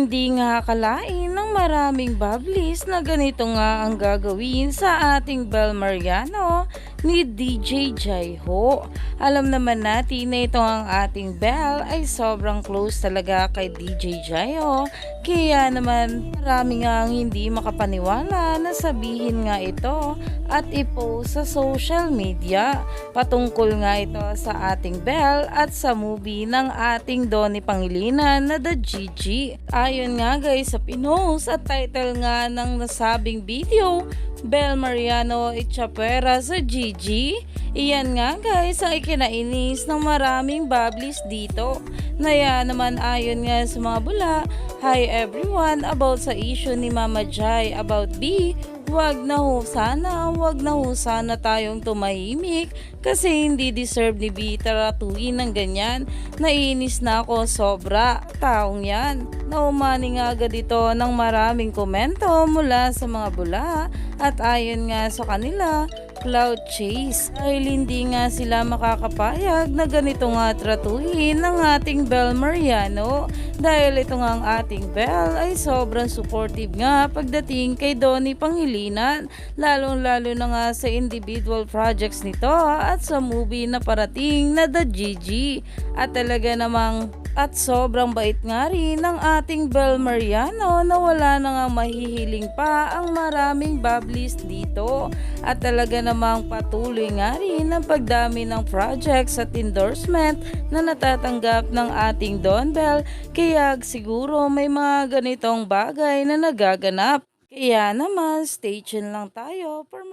Hindi nga akalain ng maraming bablis na ganito nga ang gagawin sa ating Bel Mariano ni DJ Jaiho. Alam naman natin na ito ang ating Bel ay sobrang close talaga kay DJ Jaiho. Kaya naman marami nga ang hindi makapaniwala na sabihin nga ito at ipost sa social media. Patungkol nga ito sa ating Bel at sa movie ng ating Donnie Pangilinan na The GG. Ayon nga guys sa pinost at title nga ng nasabing video, Bel Mariano Ichapera sa GG. Iyan nga guys ang ikinainis ng maraming bablis dito. Naya naman ayon nga sa mga bula, Hi everyone about sa issue ni Mama Jai about B Huwag na ho sana, huwag na ho sana tayong tumahimik kasi hindi deserve ni Bita ratuin ng ganyan. Nainis na ako sobra, taong yan. Naumani nga agad ito ng maraming komento mula sa mga bula at ayon nga sa kanila, cloud chase dahil hindi nga sila makakapayag na ganito nga tratuhin ng ating Bel Mariano dahil ito nga ang ating Bel ay sobrang supportive nga pagdating kay Donnie Pangilinan. Lalong lalo na nga sa individual projects nito at sa movie na parating na The GG at talaga namang at sobrang bait nga rin ng ating Bel Mariano na wala na nga mahihiling pa ang maraming bablis dito. At talaga namang patuloy nga rin ang pagdami ng projects at endorsement na natatanggap ng ating Don Bell. Kaya siguro may mga ganitong bagay na nagaganap. Kaya naman, stay tuned lang tayo for.